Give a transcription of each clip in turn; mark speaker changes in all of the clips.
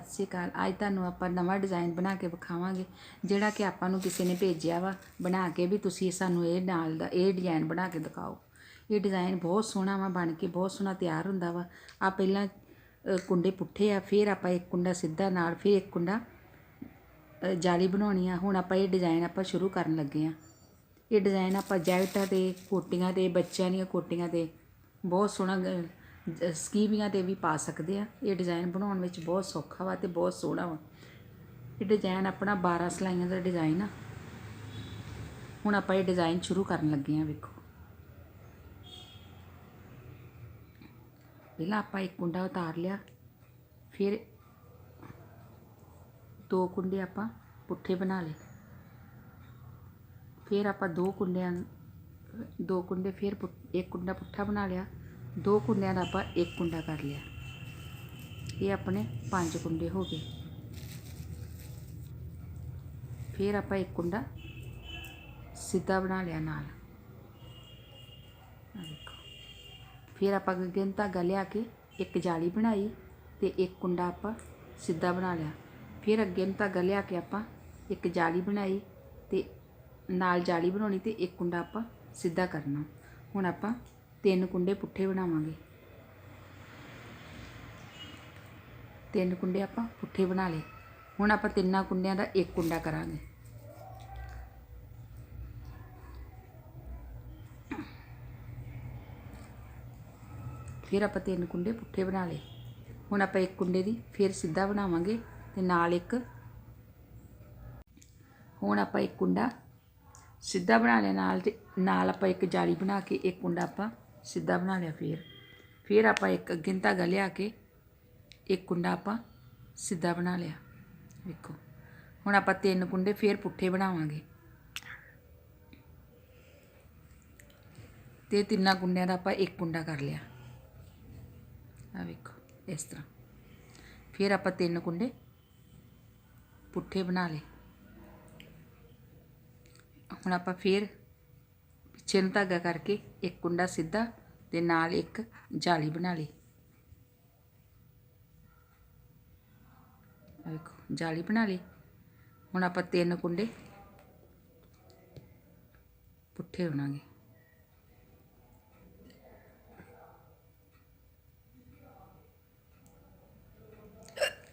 Speaker 1: ਸਤਿ ਸ੍ਰੀ ਅਕਾਲ। ਅੱਜ ਤੁਹਾਨੂੰ ਆਪਾਂ ਨਵਾਂ ਡਿਜ਼ਾਈਨ ਬਣਾ ਕੇ ਵਿਖਾਵਾਂਗੇ, ਜਿਹੜਾ ਕਿ ਆਪਾਂ ਨੂੰ ਕਿਸੇ ਨੇ ਭੇਜਿਆ ਵਾ। ਬਣਾ ਕੇ ਵੀ ਤੁਸੀਂ ਸਾਨੂੰ ਇਹ ਨਾਲ ਦਾ, ਇਹ ਡਿਜ਼ਾਈਨ ਬਣਾ ਕੇ ਦਿਖਾਓ। ਇਹ ਡਿਜ਼ਾਈਨ ਬਹੁਤ ਸੋਹਣਾ ਵਾ, ਬਣ ਕੇ ਬਹੁਤ ਸੋਹਣਾ ਤਿਆਰ ਹੁੰਦਾ ਵਾ। ਆ ਪਹਿਲਾਂ ਕੁੰਡੇ ਪੁੱਠੇ ਆ, ਫਿਰ ਆਪਾਂ ਇੱਕ ਕੁੰਡਾ ਸਿੱਧਾ ਨਾਲ, ਫਿਰ ਇੱਕ ਕੁੰਡਾ ਜਾਲੀ ਬਣਾਉਣੀ ਆ। ਹੁਣ ਆਪਾਂ ਇਹ ਡਿਜ਼ਾਈਨ ਆਪਾਂ ਸ਼ੁਰੂ ਕਰਨ ਲੱਗੇ ਆ। ਇਹ ਡਿਜ਼ਾਈਨ ਆਪਾਂ ਜੈਕਟਾਂ ਤੇ, ਕੋਟੀਆਂ ਤੇ, ਬੱਚਿਆਂ ਦੀਆਂ ਕੋਟੀਆਂ ਤੇ, ਬਹੁਤ ਸੋਹਣਾ ਗ- ਸਕੀਵੀਆਂ ਤੇ ਵੀ ਪਾ ਸਕਦੇ ਆ। ਇਹ ਡਿਜ਼ਾਈਨ ਬਣਾਉਣ ਵਿੱਚ ਬਹੁਤ ਸੌਖਾ ਵਾ ਤੇ ਬਹੁਤ ਸੋਹਣਾ ਵਾ। ਇਹ ਡਿਜ਼ਾਈਨ ਆਪਣਾ 12 ਸਲਾਈਆਂ ਦਾ ਡਿਜ਼ਾਈਨ ਆ। ਹੁਣ ਆਪਾਂ ਇਹ ਡਿਜ਼ਾਈਨ ਸ਼ੁਰੂ ਕਰਨ ਲੱਗੇ ਆ, ਵੇਖੋ। ਪਹਿਲਾਂ ਆਪਾਂ ਇੱਕ ਕੁੰਡਾ ਉਤਾਰ ਲਿਆ, ਫਿਰ ਦੋ ਕੁੰਡੇ ਆਪਾਂ ਪੁੱਠੇ ਬਣਾ ਲਏ। ਫਿਰ ਆਪਾਂ ਦੋ ਕੁੰਡਿਆਂ, ਦੋ ਕੁੰਡੇ ਫਿਰ ਪੁੱਠ- ਇੱਕ ਕੁੰਡਾ ਪੁੱਠਾ ਬਣਾ ਲਿਆ। ਦੋ ਕੁੰਡਿਆਂ ਦਾ ਆਪਾਂ ਇੱਕ ਕੁੰਡਾ ਕਰ ਲਿਆ। ਇਹ ਆਪਣੇ ਪੰਜ ਕੁੰਡੇ ਹੋ ਗਏ। ਫਿਰ ਆਪਾਂ ਇੱਕ ਕੁੰਡਾ ਸਿੱਧਾ ਬਣਾ ਲਿਆ ਨਾਲ। ਫਿਰ ਆਪਾਂ ਅੱਗੇ ਨੂੰ ਧਾਗਾ ਲਿਆ ਕੇ ਇੱਕ ਜਾਲੀ ਬਣਾਈ ਤੇ ਇੱਕ ਕੁੰਡਾ ਆਪਾਂ ਸਿੱਧਾ ਬਣਾ ਲਿਆ। ਫਿਰ ਅੱਗੇ ਨੂੰ ਧਾਗਾ ਲਿਆ ਕੇ ਆਪਾਂ ਇੱਕ ਜਾਲੀ ਬਣਾਈ ਤੇ ਨਾਲ ਜਾਲੀ ਬਣਾਉਣੀ ਤੇ ਇੱਕ ਕੁੰਡਾ ਆਪਾਂ ਸਿੱਧਾ ਕਰਨਾ। ਹੁਣ ਆਪਾਂ ਤਿੰਨ ਕੁੰਡੇ ਪੁੱਠੇ ਬਣਾਵਾਂਗੇ। ਤਿੰਨ ਕੁੰਡੇ ਆਪਾਂ ਪੁੱਠੇ ਬਣਾ ਲਏ। ਹੁਣ ਆਪਾਂ ਤਿੰਨਾਂ ਕੁੰਡਿਆਂ ਦਾ ਇੱਕ ਕੁੰਡਾ ਕਰਾਂਗੇ। ਫਿਰ ਆਪਾਂ ਤਿੰਨ ਕੁੰਡੇ ਪੁੱਠੇ ਬਣਾ ਲਏ। ਹੁਣ ਆਪਾਂ ਇੱਕ ਕੁੰਡੇ ਦੀ ਫਿਰ ਸਿੱਧਾ ਬਣਾਵਾਂਗੇ ਤੇ ਨਾਲ ਇੱਕ। ਹੁਣ ਆਪਾਂ ਇੱਕ ਕੁੰਡਾ ਸਿੱਧਾ ਬਣਾ ਲਿਆ ਨਾਲ ਤੇ ਨਾਲ ਆਪਾਂ ਇੱਕ ਜਾਲੀ ਬਣਾ ਕੇ ਇੱਕ ਕੁੰਡਾ ਆਪਾਂ ਸਿੱਧਾ ਬਣਾ ਲਿਆ ਫਿਰ। ਫਿਰ ਆਪਾਂ ਇੱਕ ਅੱਗੇ ਨੂੰ ਧਾਗਾ ਲਿਆ ਕੇ, ਇੱਕ ਕੁੰਡਾ ਆਪਾਂ ਸਿੱਧਾ ਬਣਾ ਲਿਆ। ਵੇਖੋ, ਹੁਣ ਆਪਾਂ ਤਿੰਨ ਕੁੰਡੇ ਫਿਰ ਪੁੱਠੇ ਬਣਾਵਾਂਗੇ। ਤੇ ਤਿੰਨਾਂ ਕੁੰਡਿਆਂ ਦਾ ਆਪਾਂ ਇੱਕ ਕੁੰਡਾ ਕਰ ਲਿਆ। ਆ ਵੇਖੋ, ਇਸ ਤਰ੍ਹਾਂ। ਫਿਰ ਆਪਾਂ ਤਿੰਨ ਕੁੰਡੇ ਪੁੱਠੇ ਬਣਾ ਲਏ। ਹੁਣ ਆਪਾਂ ਫਿਰ ਪਿੱਛੇ ਧਾਗਾ ਕਰਕੇ ਇੱਕ ਕੁੰਡਾ ਸਿੱਧਾ ਤੇ ਨਾਲ ਇੱਕ ਜਾਲੀ ਬਣਾ ਲਈ। ਆ ਵੇਖੋ, ਜਾਲੀ ਬਣਾ ਲਈ। ਹੁਣ ਆਪਾਂ ਤਿੰਨ ਕੁੰਡੇ ਪੁੱਠੇ ਬਣਾਂਗੇ।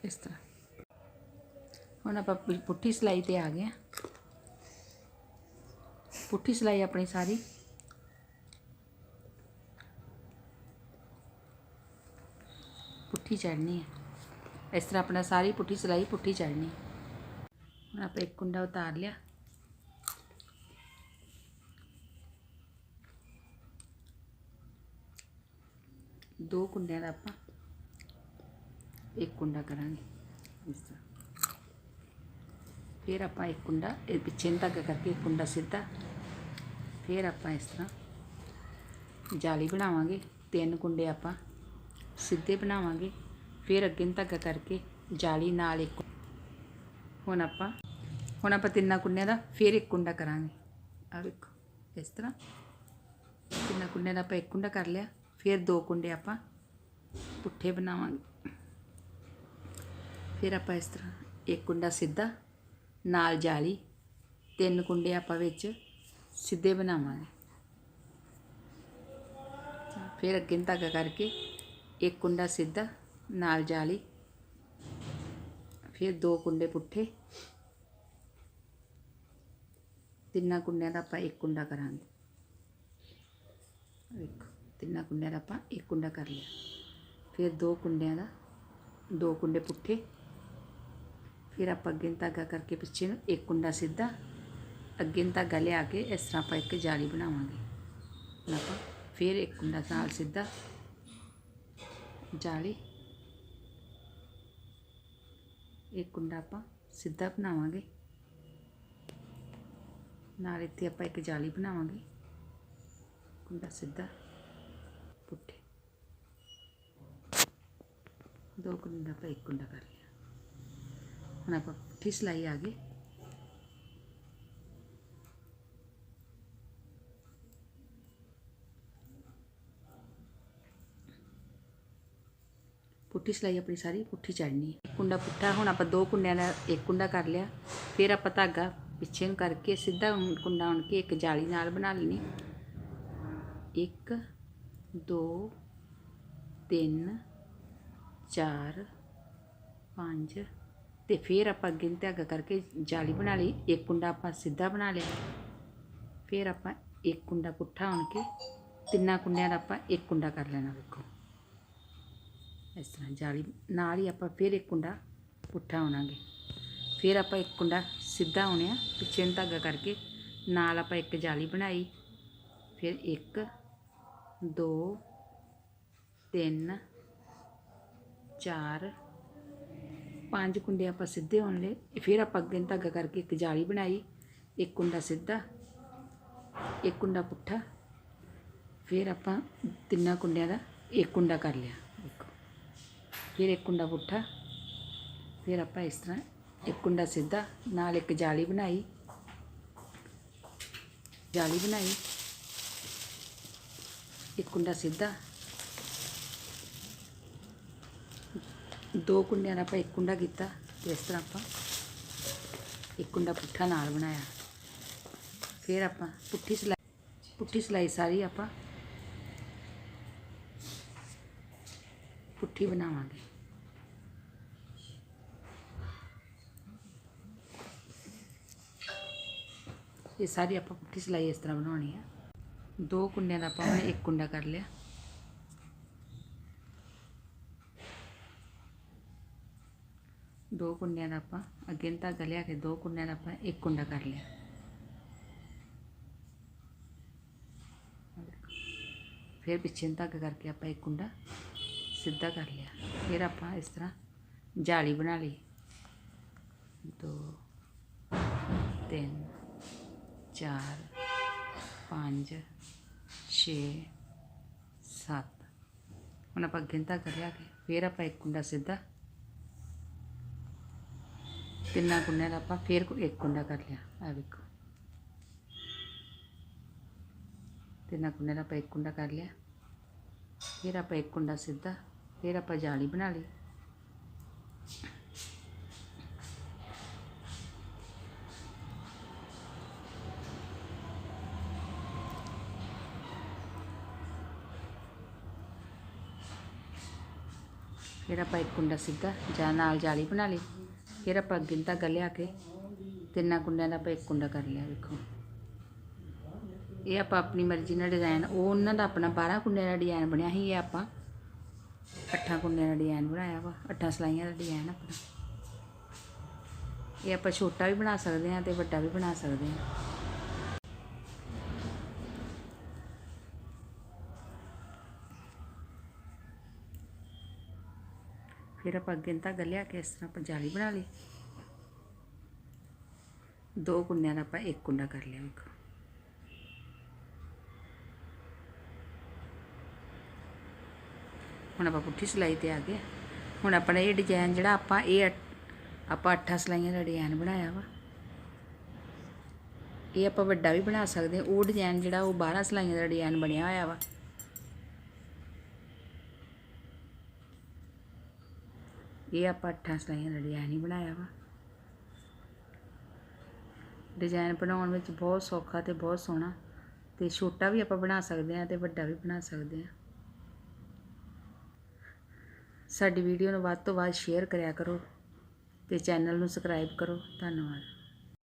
Speaker 1: ਇਸ ਤਰ੍ਹਾਂ। ਹੁਣ ਆਪਾਂ ਪੁੱਠੀ ਸਿਲਾਈ ਤੇ ਆ ਗਏ ਹਾਂ। ਪੁੱਠੀ ਸਿਲਾਈ ਆਪਣੀ ਸਾਰੀ ਪੁੱਠੀ ਚੜਨੀ ਹੈ ਇਸ ਤਰ੍ਹਾਂ ਆਪਣਾ ਸਾਰੀ ਪੁੱਠੀ ਸਿਲਾਈ ਪੁੱਠੀ ਚੜਨੀ ਹੁਣ ਆਪਾਂ ਇੱਕ ਕੁੰਡਾ ਉਤਾਰ ਲਿਆ ਦੋ ਕੁੰਡਿਆਂ ਦਾ ਆਪਾਂ ਇੱਕ ਕੁੰਡਾ ਕਰਾਂਗੇ ਇਸ ਤਰ੍ਹਾਂ ਫਿਰ ਆਪਾਂ ਇੱਕ ਕੁੰਡਾ ਇਹ ਪਿੱਛੇ ਨੂੰ ਧਾਗਾ ਕਰਕੇ ਇੱਕ ਕੁੰਡਾ ਸਿੱਧਾ ਫਿਰ ਆਪਾਂ ਇਸ ਤਰ੍ਹਾਂ ਜਾਲੀ ਬਣਾਵਾਂਗੇ, ਤਿੰਨ ਕੁੰਡੇ ਆਪਾਂ ਸਿੱਧੇ ਬਣਾਵਾਂਗੇ, ਫਿਰ ਅੱਗੇ ਨੂੰ ਧਾਗਾ ਕਰਕੇ ਜਾਲੀ ਨਾਲ ਇੱਕ ਹੁਣ ਆਪਾਂ ਹੁਣ ਆਪਾਂ ਤਿੰਨਾਂ ਕੁੰਡਿਆਂ ਦਾ ਫਿਰ ਇੱਕ ਕੁੰਡਾ ਕਰਾਂਗੇ। ਆ ਵੇਖੋ, ਇਸ ਤਰ੍ਹਾਂ ਤਿੰਨਾਂ ਕੁੰਡਿਆਂ ਦਾ ਆਪਾਂ ਇੱਕ ਕੁੰਡਾ ਕਰ ਲਿਆ, ਫਿਰ ਦੋ ਕੁੰਡੇ ਆਪਾਂ ਪੁੱਠੇ ਬਣਾਵਾਂਗੇ। ਫਿਰ ਆਪਾਂ ਇਸ ਤਰ੍ਹਾਂ ਇੱਕ ਕੁੰਡਾ ਸਿੱਧਾ, ਨਾਲ ਜਾਲੀ, ਤਿੰਨ ਕੁੰਡੇ ਆਪਾਂ ਵਿੱਚ ਸਿੱਧੇ ਬਣਾਵਾਂਗੇ। ਫਿਰ ਅੱਗੇ ਨੂੰ ਧਾਗਾ ਕਰਕੇ ਇੱਕ ਕੁੰਡਾ ਸਿੱਧਾ, ਨਾਲ ਜਾਲੀ। ਫਿਰ ਦੋ ਕੁੰਡੇ ਪੁੱਠੇ। ਤਿੰਨਾਂ ਕੁੰਡਿਆਂ ਦਾ ਆਪਾਂ ਇੱਕ ਕੁੰਡਾ ਕਰਾਂਗੇ। ਵੇਖੋ, ਤਿੰਨਾਂ ਕੁੰਡਿਆਂ ਦਾ ਆਪਾਂ ਇੱਕ ਕੁੰਡਾ ਕਰ ਲਿਆ। ਫਿਰ ਦੋ ਕੁੰਡਿਆਂ ਦਾ, ਦੋ ਕੁੰਡੇ ਪੁੱਠੇ। ਫਿਰ ਆਪਾਂ ਅੱਗੇ ਨੂੰ ਧਾਗਾ ਕਰਕੇ ਪਿੱਛੇ ਨੂੰ ਇੱਕ ਕੁੰਡਾ ਸਿੱਧਾ। ਅੱਗੇ ਨੂੰ ਧਾਗਾ ਲਿਆ ਕੇ ਇਸ ਤਰ੍ਹਾਂ ਆਪਾਂ ਇੱਕ ਜਾਲੀ ਬਣਾਵਾਂਗੇ। ਹੁਣ ਆਪਾਂ ਫਿਰ ਇੱਕ ਕੁੰਡਾ ਨਾਲ ਸਿੱਧਾ ਜਾਲੀ। ਇੱਕ ਕੁੰਡਾ ਆਪਾਂ ਸਿੱਧਾ ਬਣਾਵਾਂਗੇ। ਨਾਲ ਇੱਥੇ ਆਪਾਂ ਇੱਕ ਜਾਲੀ ਬਣਾਵਾਂਗੇ। ਕੁੰਡਾ ਸਿੱਧਾ ਪੁੱਠੇ। ਦੋ ਕੁੰਡਾ ਆਪਾਂ ਇੱਕ ਕੁੰਡਾ ਕਰ ਲਿਆ। ਹੁਣ ਆਪਾਂ ਪੁੱਠੀ ਸਿਲਾਈ ਆ ਗਈ। ਪੁੱਠੀ ਸਿਲਾਈ ਆਪਣੀ ਸਾਰੀ ਪੁੱਠੀ ਚੜਨੀ ਹੈ। ਕੁੰਡਾ ਪੁੱਠਾ, ਹੁਣ ਆਪਾਂ ਦੋ ਕੁੰਡਿਆਂ ਦਾ ਇੱਕ ਕੁੰਡਾ ਕਰ ਲਿਆ। ਫਿਰ ਆਪਾਂ ਧਾਗਾ ਪਿੱਛੇ ਨੂੰ ਕਰਕੇ ਸਿੱਧਾ ਕੁੰਡਾ ਹੁਣ ਕੇ ਇੱਕ ਜਾਲੀ ਨਾਲ ਬਣਾ ਲੈਣੀ ਇੱਕ, ਦੋ, ਤਿੰਨ, ਚਾਰ, ਪੰਜ ਤੇ ਫਿਰ ਆਪਾਂ ਅੱਗੇ ਨੂੰ ਧਾਗਾ ਕਰਕੇ ਜਾਲੀ ਬਣਾ ਲਈ। ਇੱਕ ਕੁੰਡਾ ਆਪਾਂ ਸਿੱਧਾ ਬਣਾ ਲਿਆ। ਫਿਰ ਆਪਾਂ ਇੱਕ ਕੁੰਡਾ ਪੁੱਠਾ ਹੋਣ ਕੇ ਤਿੰਨਾਂ ਕੁੰਡਿਆਂ ਦਾ ਆਪਾਂ ਇੱਕ ਕੁੰਡਾ ਕਰ ਲੈਣਾ। ਵੇਖੋ ਇਸ ਤਰ੍ਹਾਂ ਜਾਲੀ, ਨਾਲ ਹੀ ਆਪਾਂ ਫਿਰ ਇੱਕ ਕੁੰਡਾ ਪੁੱਠਾ ਹੋਣਾਗੇ ਫਿਰ ਆਪਾਂ ਇੱਕ ਕੁੰਡਾ ਸਿੱਧਾ ਹੋਣਿਆ ਪਿੱਛੇ ਨੂੰ ਧਾਗਾ ਕਰਕੇ। ਨਾਲ ਆਪਾਂ ਇੱਕ ਜਾਲੀ ਬਣਾਈ। ਫਿਰ ਇੱਕ, ਦੋ, ਤਿੰਨ, ਚਾਰ, ਪੰਜ ਕੁੰਡੇ ਆਪਾਂ ਸਿੱਧੇ ਹੋਣ ਲਏ। ਫਿਰ ਆਪਾਂ ਅੱਗੇ ਨੂੰ ਧਾਗਾ ਕਰਕੇ ਇੱਕ ਜਾਲੀ ਬਣਾਈ। ਇੱਕ ਕੁੰਡਾ ਸਿੱਧਾ, ਇੱਕ ਕੁੰਡਾ ਪੁੱਠਾ। ਫਿਰ ਆਪਾਂ ਤਿੰਨਾਂ ਕੁੰਡਿਆਂ ਦਾ ਇੱਕ ਕੁੰਡਾ ਕਰ ਲਿਆ। ਫਿਰ ਇੱਕ ਕੁੰਡਾ ਪੁੱਠਾ, ਫਿਰ ਆਪਾਂ ਇਸ ਤਰ੍ਹਾਂ ਇੱਕ ਕੁੰਡਾ ਸਿੱਧਾ, ਨਾਲ ਇੱਕ ਜਾਲੀ ਬਣਾਈ। ਜਾਲੀ ਬਣਾਈ। ਇੱਕ ਕੁੰਡਾ ਸਿੱਧਾ। ਦੋ ਕੁੰਡਿਆਂ ਦਾ ਆਪਾਂ ਇੱਕ ਕੁੰਡਾ ਕੀਤਾ ਤੇ ਇਸ ਤਰ੍ਹਾਂ ਆਪਾਂ ਇੱਕ ਕੁੰਡਾ ਪੁੱਠਾ ਨਾਲ ਬਣਾਇਆ। ਫਿਰ ਆਪਾਂ ਪੁੱਠੀ ਸਿਲਾਈ ਪੁੱਠੀ ਸਿਲਾਈ ਸਾਰੀ ਆਪਾਂ ਪੁੱਠੀ ਬਣਾਵਾਂਗੇ। ਇਹ ਸਾਰੀ ਆਪਾਂ ਪੁੱਠੀ ਸਿਲਾਈ ਇਸ ਤਰ੍ਹਾਂ ਬਣਾਉਣੀ ਆ। ਦੋ ਕੁੰਡਿਆਂ ਦਾ ਆਪਾਂ ਇੱਕ ਕੁੰਡਾ ਕਰ ਲਿਆ। ਦੋ ਕੁੰਡਿਆਂ ਦਾ ਆਪਾਂ ਅੱਗੇ ਨੂੰ ਧਾਗਾ ਲਿਆ ਕੇ ਦੋ ਕੁੰਡਿਆਂ ਦਾ ਆਪਾਂ ਇੱਕ ਕੁੰਡਾ ਕਰ ਲਿਆ। ਫਿਰ ਪਿੱਛੇ ਨੂੰ ਧਾਗਾ ਕਰਕੇ ਆਪਾਂ ਇੱਕ ਕੁੰਡਾ ਸਿੱਧਾ ਕਰ ਲਿਆ। ਫਿਰ ਆਪਾਂ ਇਸ ਤਰ੍ਹਾਂ ਜਾਲੀ ਬਣਾ ਲਈ। ਦੋ, ਤਿੰਨ, ਚਾਰ, ਪੰਜ, ਛੇ, ਸੱਤ। ਹੁਣ ਆਪਾਂ ਅੱਗੇ ਨੂੰ ਧਾਗਾ ਲਿਆ ਕੇ ਫਿਰ ਆਪਾਂ ਇੱਕ ਕੁੰਡਾ ਸਿੱਧਾ। ਤਿੰਨਾਂ ਕੁੰਡਿਆਂ ਦਾ ਆਪਾਂ ਫਿਰ ਇੱਕ ਕੁੰਡਾ ਕਰ ਲਿਆ। ਆ ਵੇਖੋ। ਤਿੰਨਾਂ ਕੁੰਡਿਆਂ ਦਾ ਆਪਾਂ ਇੱਕ ਕੁੰਡਾ ਕਰ ਲਿਆ। ਫਿਰ ਆਪਾਂ ਇੱਕ ਕੁੰਡਾ ਸਿੱਧਾ। ਫਿਰ ਆਪਾਂ ਜਾਲੀ ਬਣਾ ਲਈ। ਫਿਰ ਆਪਾਂ ਇੱਕ ਕੁੰਡਾ ਸਿੱਧਾ ਜਾਂ ਨਾਲ ਜਾਲੀ ਬਣਾ ਲਈ। ਫਿਰ ਆਪਾਂ ਅੱਗੇ ਧਾਗਾ ਲਿਆ ਕੇ ਤਿੰਨਾਂ ਕੁੰਡਿਆਂ ਦਾ ਆਪਾਂ ਇੱਕ ਕੁੰਡਾ ਕਰ ਲਿਆ, ਵੇਖੋ। ਇਹ ਆਪਾਂ ਆਪਣੀ ਮਰਜ਼ੀ ਨਾਲ ਡਿਜ਼ਾਈਨ ਉਹ ਉਹਨਾਂ ਦਾ ਆਪਣਾ 12 ਕੁੰਡਿਆਂ ਦਾ ਡਿਜ਼ਾਈਨ ਬਣਿਆ ਸੀ, ਇਹ ਆਪਾਂ ਅੱਠਾਂ ਕੁੰਡਿਆਂ ਦਾ ਡਿਜ਼ਾਈਨ ਬਣਾਇਆ ਵਾ, ਅੱਠਾਂ ਸਲਾਈਆਂ ਦਾ ਡਿਜ਼ਾਈਨ ਆਪਣਾ। ਇਹ ਆਪਾਂ ਛੋਟਾ ਵੀ ਬਣਾ ਸਕਦੇ ਹਾਂ ਤੇ ਵੱਡਾ ਵੀ ਬਣਾ ਸਕਦੇ ਹਾਂ। ਫਿਰ ਆਪਾਂ ਅੱਗੇ ਨੂੰ ਧਾਗਾ ਲਿਆ ਕੇ ਇਸ ਤਰ੍ਹਾਂ ਆਪਾਂ ਜਾਲੀ ਬਣਾ ਲਈ। ਦੋ ਕੁੰਡਿਆਂ ਦਾ ਆਪਾਂ ਇੱਕ ਕੁੰਡਾ ਕਰ ਲਿਆ ਇੱਕ। ਹੁਣ ਆਪਾਂ ਪੁੱਠੀ ਸਿਲਾਈ ਤੇ ਆ ਗਏ ਹੁਣ ਆਪਣਾ ਇਹ ਡਿਜ਼ਾਈਨ ਜਿਹੜਾ ਆਪਾਂ ਇਹ ਅੱਠ- ਆਪਾਂ ਅੱਠਾਂ ਸਲਾਈਆਂ ਦਾ ਡਿਜ਼ਾਈਨ ਬਣਾਇਆ ਵਾ। ਇਹ ਆਪਾਂ ਵੱਡਾ ਵੀ ਬਣਾ ਸਕਦੇ ਹਾਂ ਉਹ ਡਿਜ਼ਾਈਨ ਜਿਹੜਾ ਉਹ 12 ਸਲਾਈਆਂ ਦਾ ਡਿਜ਼ਾਈਨ ਬਣਿਆ ਹੋਇਆ ਵਾ। ਇਹ ਆਪਾਂ ਅੱਠਾਂ ਸਲਾਈਆਂ ਦਾ ਡਿਜ਼ਾਈਨ ਹੀ ਬਣਾਇਆ ਵਾ। ਡਿਜ਼ਾਈਨ ਬਣਾਉਣ ਵਿੱਚ ਬਹੁਤ ਸੌਖਾ ਤੇ ਬਹੁਤ ਸੋਹਣਾ। ਤੇ ਛੋਟਾ ਵੀ ਆਪਾਂ ਬਣਾ ਸਕਦੇ ਹਾਂ ਤੇ ਵੱਡਾ ਵੀ ਬਣਾ ਸਕਦੇ ਹਾਂ ਸਾਡੀ ਵੀਡੀਓ ਨੂੰ ਵੱਧ ਤੋਂ ਵੱਧ ਸ਼ੇਅਰ ਕਰਿਆ ਕਰੋ ਅਤੇ ਚੈਨਲ ਨੂੰ ਸਬਸਕ੍ਰਾਈਬ ਕਰੋ। ਧੰਨਵਾਦ।